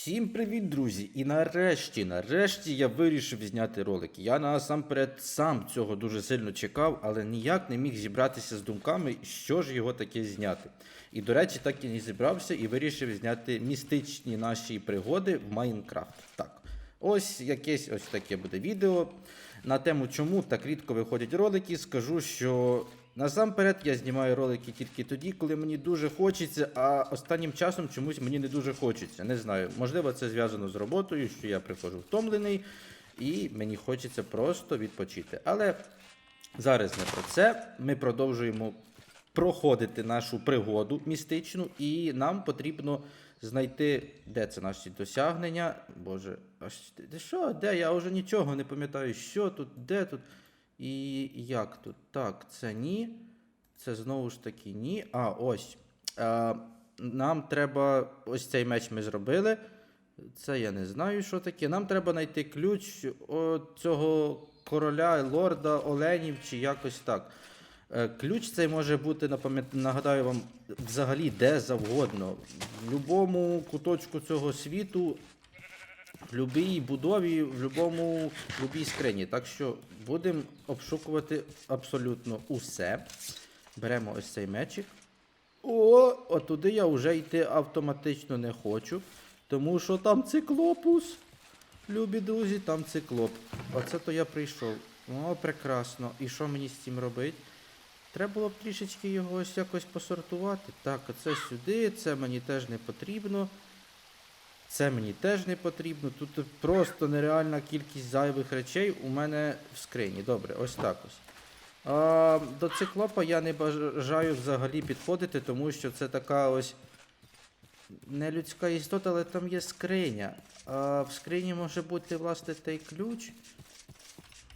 Всім привіт, друзі! І нарешті, нарешті я вирішив зняти ролик. Я насамперед сам цього дуже сильно чекав, але ніяк не міг зібратися з думками, що ж його таке зняти. І, до речі, так і не зібрався і вирішив зняти містичні наші пригоди в Майнкрафт. Так, ось якесь ось таке буде відео. На тему, чому так рідко виходять ролики, скажу, що насамперед я знімаю ролики тільки тоді, коли мені дуже хочеться, а останнім часом чомусь мені не дуже хочеться. Не знаю, можливо, це зв'язано з роботою, що я приходжу втомлений, і мені хочеться просто відпочити. Але зараз не про це. Ми продовжуємо проходити нашу пригоду містичну, і нам потрібно знайти, де це наші досягнення. Боже, аж де що? Де? Я вже нічого не пам'ятаю, що тут, де тут і як тут. Так, це ні. Це знову ж таки ні. А, ось. А, нам треба. Ось цей меч ми зробили. Це я не знаю, що таке. Нам треба знайти ключ цього короля, лорда, оленів чи якось так. Е, Ключ цей може бути, нагадаю вам, взагалі де завгодно. В будь-якому куточку цього світу, в будь-якій будові, в будь-якому будь-якій скрині. Так що будемо обшукувати абсолютно усе. Беремо ось цей мечик. О, от туди я вже йти автоматично не хочу. Тому що там циклопус. Любі друзі, там циклоп. Оце то я прийшов. О, прекрасно. І що мені з цим робити? Треба було б трішечки його ось якось посортувати. Так, оце сюди, це мені теж не потрібно. Це мені теж не потрібно. Тут просто нереальна кількість зайвих речей у мене в скрині. Добре, ось так ось. А, до циклопа я не бажаю взагалі підходити, тому що це така ось не людська істота, але там є скриня. А в скрині може бути, власне, той ключ.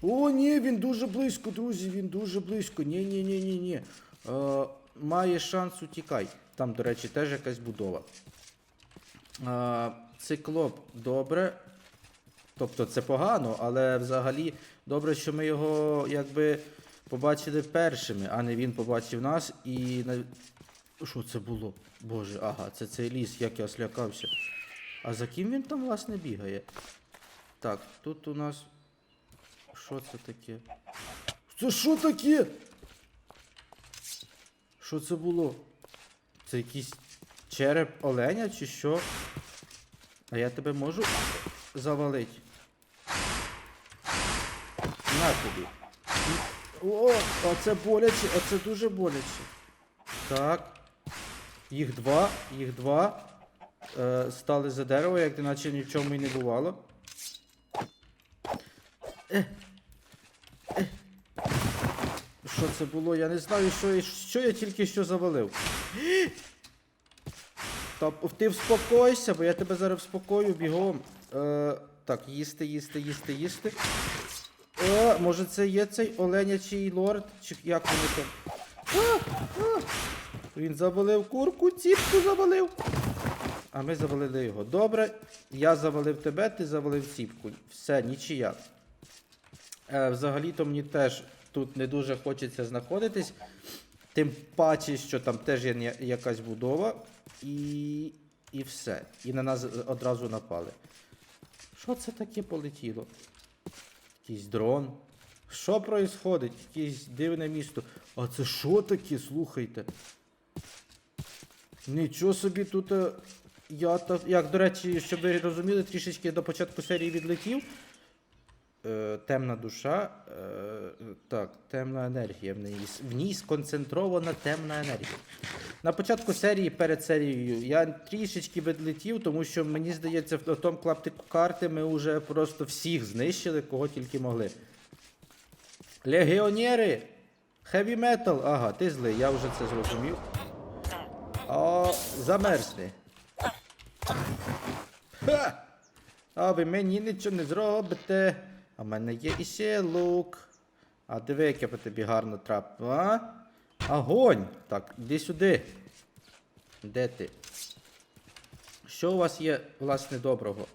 О, ні, він дуже близько, друзі, він дуже близько. Ні, ні, ні, ні, ні. Має шанс утікай. Там, до речі, теж якась будова. Е, циклоп добре. Тобто це погано, але взагалі добре, що ми його якби побачили першими, а не він побачив нас і. Що це було? Боже, ага, це цей ліс, як я слякався. А за ким він там, власне, бігає? Так, тут у нас. Що це таке? Це що таке? Що це було? Це якийсь череп оленя чи що? А я тебе можу завалити? На тобі. О, а це боляче, а це дуже боляче. Так. Їх два, їх два. Е, стали за дерево, як наче ні в чому і не бувало. Що це було? Я не знаю, що, що я тільки що завалив. Та ти вспокойся, бо я тебе зараз вспокою бігом. Е, так, їсти, їсти, їсти, їсти. Е, може це є цей оленячий лорд? Чи як вони там? А, а. Він завалив курку, ціпку завалив. А ми завалили його. Добре, я завалив тебе, ти завалив ціпку. Все, нічия. Е, взагалі-то мені теж тут не дуже хочеться знаходитись. Тим паче, що там теж є якась будова, і, і все. І на нас одразу напали. Що це таке полетіло? Якийсь дрон. Що происходить? Якесь дивне місто. А це що таке, слухайте? Нічого собі тут. е, Я так. Як, до речі, щоб ви розуміли, трішечки до початку серії відлетів. Е, темна душа. Е, так, темна енергія в ній. В ній сконцентрована темна енергія. На початку серії, перед серією, я трішечки відлетів, тому що мені здається, в тому клаптику карти ми вже просто всіх знищили, кого тільки могли. Легіонери! Хеві метал! Ага, ти злий, я вже це зрозумів. О, замерзни. Ха! А ви мені нічого не зробите. А в мене є іще лук. А диви, як я по тобі гарно трапив, а? Огонь! Так, іди сюди. Де ти? Що у вас є, власне, доброго?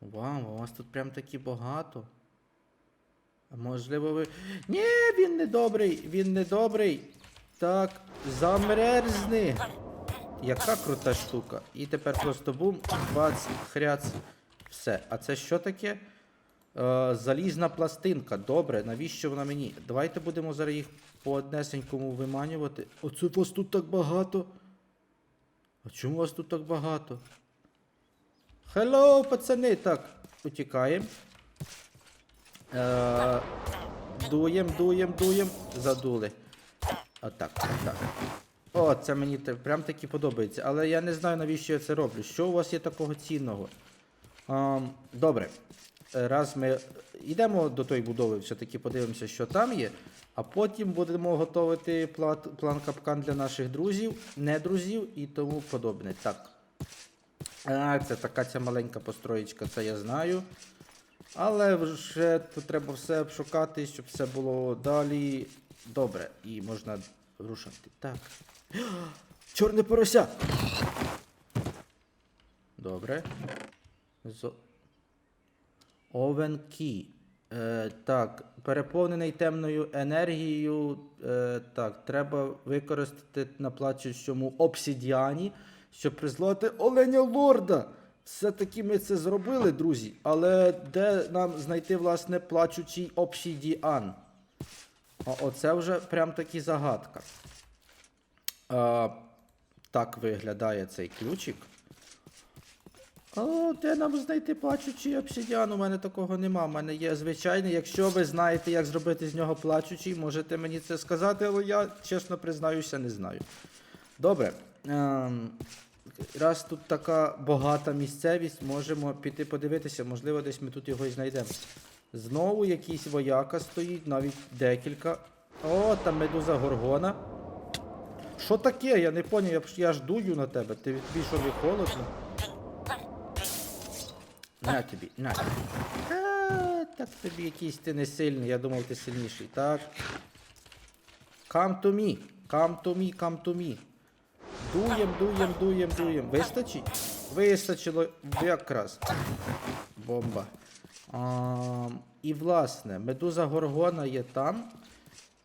Вау, у вас тут прям такі багато. А можливо ви. Ні, він не добрий, він не добрий. Так, замерзни. Яка крута штука. І тепер просто бум, бац, хряц. Все. А це що таке? Е, залізна пластинка. Добре, навіщо вона мені? Давайте будемо зараз їх по однесенькому виманювати. Оце вас тут так багато. А чому вас тут так багато? Хеллоу, пацани! Так, утікаємо. Е, дуєм, дуєм, дуєм. Задули. Отак, отак. О, це мені прям таки подобається. Але я не знаю, навіщо я це роблю. Що у вас є такого цінного? Ам, добре. Раз ми йдемо до тої будови, все-таки подивимося, що там є, а потім будемо готувати план капкан для наших друзів, не друзів і тому подобне. Так. А, це така ця маленька построєчка, це я знаю. Але вже тут треба все обшукати, щоб все було далі добре. І можна рушати. Так. Чорне порося! Добре. Зо... Овен Кі. Е, так, переповнений темною енергією. Е, так, треба використати на плачущому обсідіані, щоб призлоти оленя лорда. Все-таки ми це зробили, друзі. Але де нам знайти, власне, плачучий обсідіан? О, оце вже прям таки загадка. А, так виглядає цей ключик. О, де нам знайти плачучий обсидіан? У мене такого нема. У мене є звичайний. Якщо ви знаєте, як зробити з нього плачучий, можете мені це сказати, але я, чесно признаюся, не знаю. Добре. Ем, раз тут така багата місцевість, можемо піти подивитися, можливо, десь ми тут його і знайдемо. Знову якийсь вояка стоїть, навіть декілька. О, там медуза горгона. Що таке? Я не поняв, я, ж- дую на тебе. Ти що не холодно? На тобі, на тобі. А, так тобі якийсь ти не сильний, я думав, ти сильніший. Так. Come to me. Come to me, come to me. Дуєм, дуєм, дуєм, дуєм. Вистачить? Вистачило якраз. Бомба. А, і власне, медуза Горгона є там.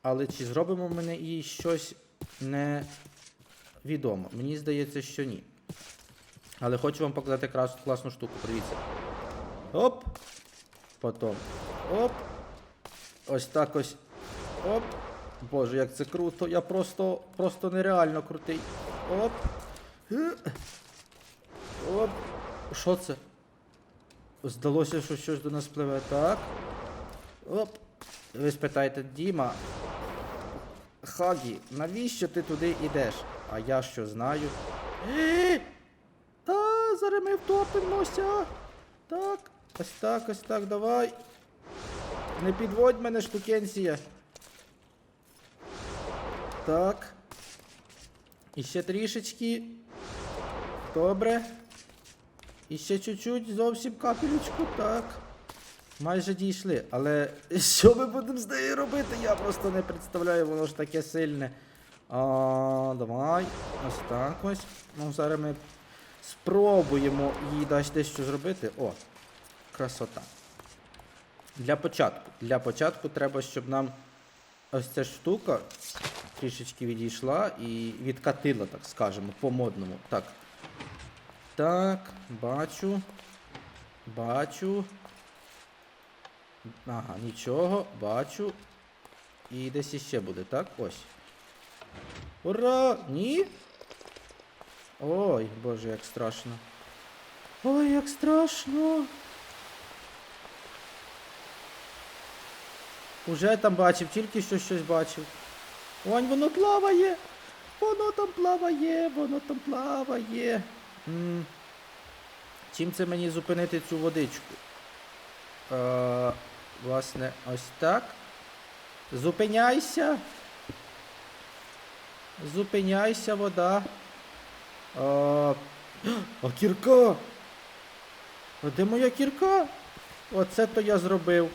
Але чи зробимо ми їй щось невідомо? Мені здається, що ні. Але хочу вам показати класну штуку. Подивіться. Оп. Потім. Оп. Ось так ось. Оп. Боже, як це круто. Я просто, просто нереально крутий. Оп. Оп. Що це? Здалося, що щось до нас пливе. Так. Оп. Ви спитаєте, Діма. Хагі, навіщо ти туди йдеш? А я що знаю? Е! Та, зараз ми втопимося. Так, ось так, ось так, давай. Не підводь мене, штукенція. Так. І ще трішечки. Добре. І ще чуть-чуть, зовсім капелючку, так. Майже дійшли. Але що ми будемо з нею робити? Я просто не представляю, воно ж таке сильне. А, давай. Ось так ось. Ну, зараз ми спробуємо їй десь дещо зробити. О, красота. Для початку. Для початку треба, щоб нам ось ця штука трішечки відійшла і відкатила, так скажемо, по-модному. Так. Так, бачу. Бачу. Ага, нічого, бачу. І десь іще буде, так? Ось. Ура! Ні? Ой, боже, як страшно. Ой, як страшно. Уже там бачив, тільки що щось бачив. Ой, воно плаває! Воно там плаває, воно там плаває. м Чим це мені зупинити цю водичку? Е, власне, ось так. Зупиняйся. Зупиняйся, вода. А, а кірка. А де моя кірка? Оце то я зробив.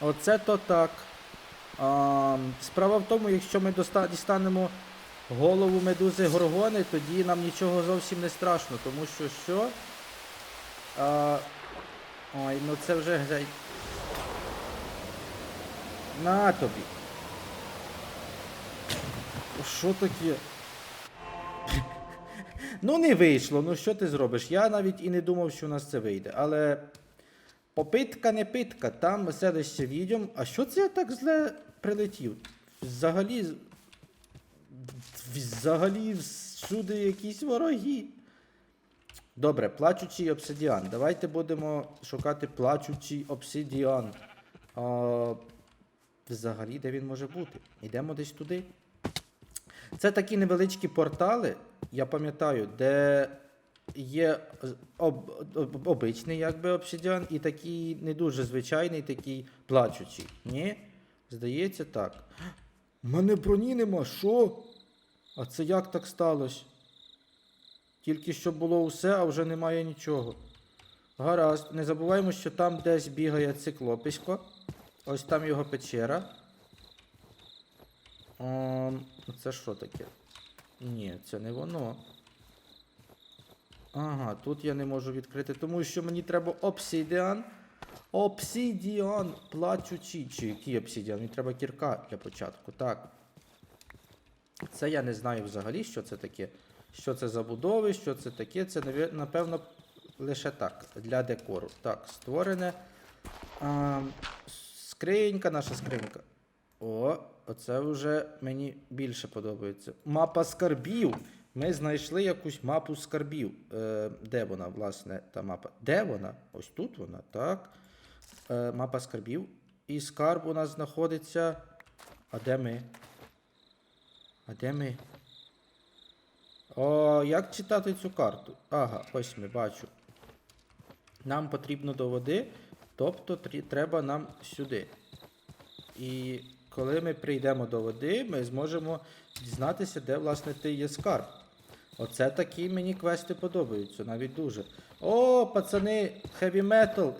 Оце то так. А, справа в тому, якщо ми дістанемо голову медузи горгони, тоді нам нічого зовсім не страшно, тому що що? А, ой, ну це вже геть. На тобі. Що таке? Ну, не вийшло. Ну що ти зробиш? Я навіть і не думав, що у нас це вийде. Але попитка не питка, там селище відьом. А що це я так зле прилетів? Взагалі. Взагалі всюди якісь вороги. Добре, плачучий обсидіан. Давайте будемо шукати плачучий обсидіан. А, взагалі, де він може бути? Йдемо десь туди. Це такі невеличкі портали, я пам'ятаю, де є об, об, обичний якби обсидіан і такий не дуже звичайний, такий плачучий. Ні? Здається, так. У мене броні нема, що? А це як так сталося? Тільки що було усе, а вже немає нічого. Гаразд, не забуваємо, що там десь бігає циклописько. Ось там його печера. Ом, це що таке? Ні, це не воно. Ага, тут я не можу відкрити, тому що мені треба обсидіан. Обсидіан плачучий. Чи який обсидіан? Мені треба кірка для початку. Так. Це я не знаю взагалі, що це таке. Що це за будови, що це таке. Це, напевно, лише так, для декору. Так, створене. А, скринька, наша скринька. О, оце вже мені більше подобається. Мапа скарбів. Ми знайшли якусь мапу скарбів. Е, де вона, власне, та мапа? Де вона? Ось тут вона, так. Е, мапа скарбів. І скарб у нас знаходиться. А де ми? А де ми? О, як читати цю карту? Ага, ось ми бачу. Нам потрібно до води, тобто треба нам сюди. І коли ми прийдемо до води, ми зможемо дізнатися, де, власне, ти є скарб. Оце такі мені квести подобаються, навіть дуже. О, пацани, heavy metal.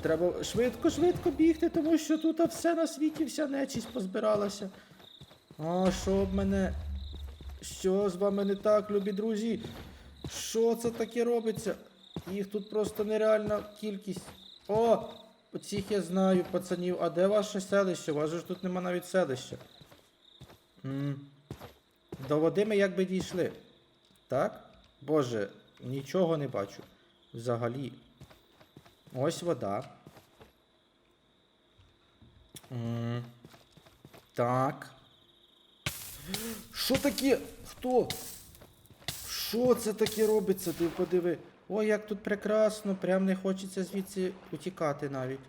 Треба швидко-швидко бігти, тому що тут все на світі, вся нечість позбиралася. О, що в мене. Що з вами не так, любі друзі? Що це таке робиться? Їх тут просто нереальна кількість. О! Оцих я знаю, пацанів. А де ваше селище? У вас ж тут нема навіть селища. м До води ми якби дійшли. Так? Боже, нічого не бачу. Взагалі. Ось вода. м Так. Що таке? Хто? Що це таке робиться? Ти подиви. Ой, як тут прекрасно, прям не хочеться звідси утікати навіть.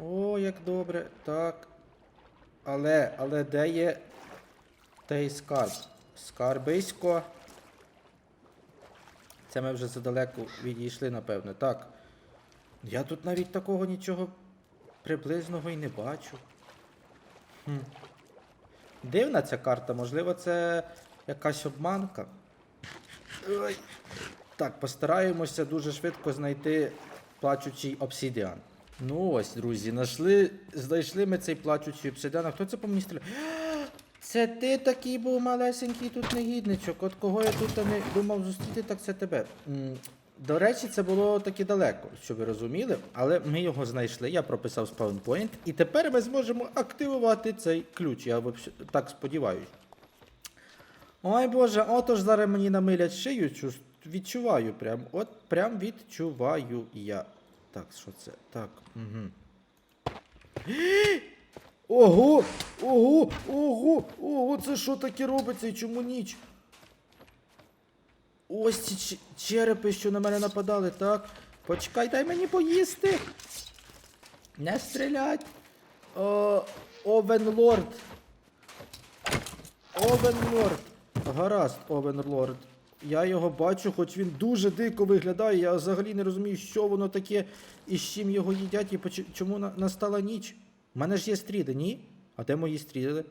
О, як добре. Так. Але, але де є той скарб? Скарбисько. Це ми вже задалеко відійшли, напевне. Так. Я тут навіть такого нічого приблизного і не бачу. Хм. Дивна ця карта, можливо, це якась обманка. Ой. Так, постараємося дуже швидко знайти плачучий обсидіан. Ну ось, друзі, знайшли, знайшли ми цей плачучий обсидіан. А хто це по мені стріляє? Це ти такий був малесенький тут негідничок. От кого я тут не думав зустріти, так це тебе. До речі, це було таки далеко, щоб ви розуміли, але ми його знайшли. Я прописав спаунпойнт, і тепер ми зможемо активувати цей ключ. Я так сподіваюся. Ой Боже, отож зараз мені намилять шию, відчуваю прям. От прям відчуваю я. Так, що це? Так. Угу. Ого! Ого! Ого! Ого! Це що таке робиться і чому ніч? Ось ці черепи, що на мене нападали, так? Почекай, дай мені поїсти. Не стрілять. О, Овенлорд. Овенлорд. Гаразд, Овенлорд. Я його бачу, хоч він дуже дико виглядає. Я взагалі не розумію, що воно таке і з чим його їдять, і чому настала ніч. У мене ж є стріли, ні? А де мої стріли?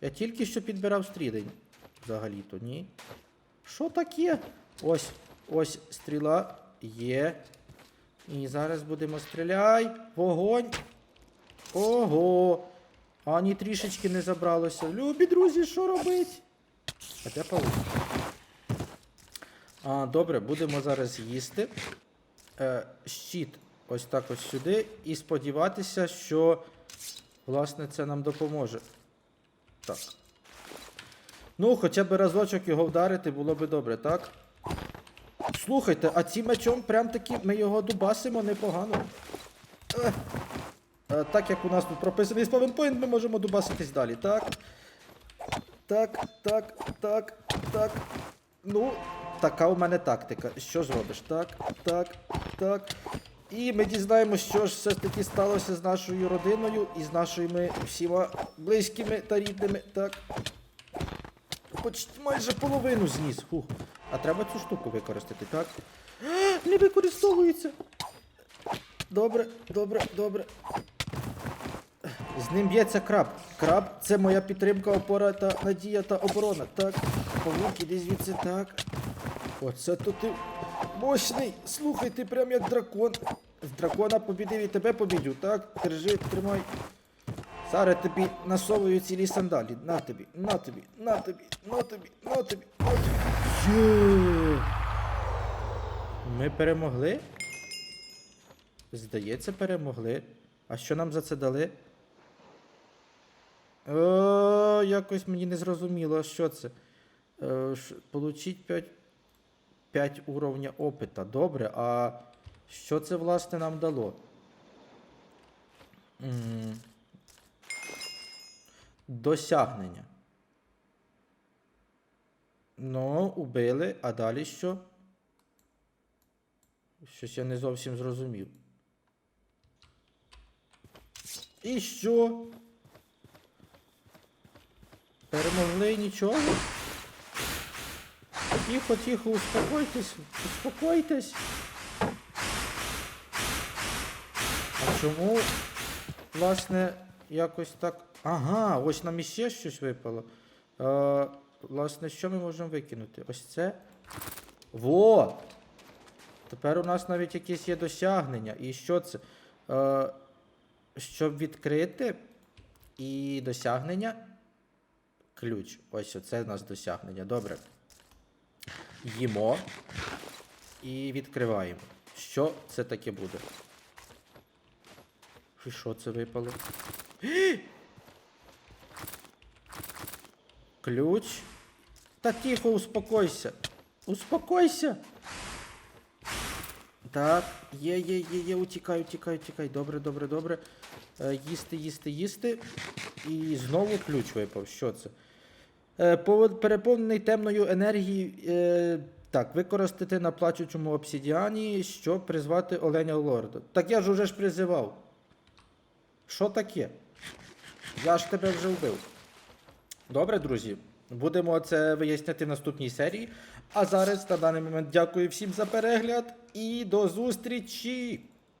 Я тільки що підбирав стрілень. Взагалі-то, ні. Що таке? Ось, ось стріла є. І зараз будемо стріляй. Вогонь. Ого. Ані трішечки не забралося. Любі друзі, що робить? А де паук? А, добре, будемо зараз їсти. Е, щит ось так ось сюди. І сподіватися, що власне це нам допоможе. Так. Ну, хоча б разочок його вдарити було би добре, так? Слухайте, а цим мечом прям таки ми його дубасимо непогано. Е, Так як у нас тут прописаний спавнпойнт, ми можемо дубаситись далі, так? Так, так, так, так. Ну, така у мене тактика. Що зробиш? Так, так, так. І ми дізнаємося, що ж все ж таки сталося з нашою родиною і з нашими всіма близькими та рідними. Так. Почти майже половину зніс. Фух. А треба цю штуку використати, так? Не використовується. Добре, добре, добре. З ним б'ється краб. Краб це моя підтримка, опора та надія та оборона. Так. Павук, іди звідси, так. Оце то ти мощний. Слухай, ти прям як дракон. З дракона побідив і тебе побідю, так? Держи, тримай. Зараз тобі насовую цілі сандалі. На тобі, на тобі, на тобі, на тобі, на тобі, на тобі. Є! Ми перемогли? Здається, перемогли. А що нам за це дали? О, якось мені не зрозуміло, що це. Е, ш- Получіть 5, 5 уровня опита. Добре, а що це власне нам дало? Досягнення. Ну, убили, а далі що? Щось я не зовсім зрозумів. І що? Перемогли нічого? Тихо, тихо, успокойтесь, успокойтесь. А чому, власне, якось так. Ага, ось нам іще щось випало. Е, власне, що ми можемо викинути? Ось це. Во! Тепер у нас навіть якісь є досягнення. І що це? Е, щоб відкрити і досягнення. Ключ. Ось оце у нас досягнення. Добре. Їмо. І відкриваємо. Що це таке буде? І що це випало? Ключ. Та тихо, успокойся. Успокойся. Так, є, є, є, є, утікай, утікай, утікай. Добре, добре, добре. Е, їсти, їсти, їсти. І знову ключ випав. Що це? Е, переповнений темною енергією. Е, так, використати на плачучому обсідіані, щоб призвати Оленя Лорда. Так я ж уже ж призивав. Що таке? Я ж тебе вже вбив. Добре, друзі. Будемо це виясняти в наступній серії. А зараз на даний момент дякую всім за перегляд і до зустрічі!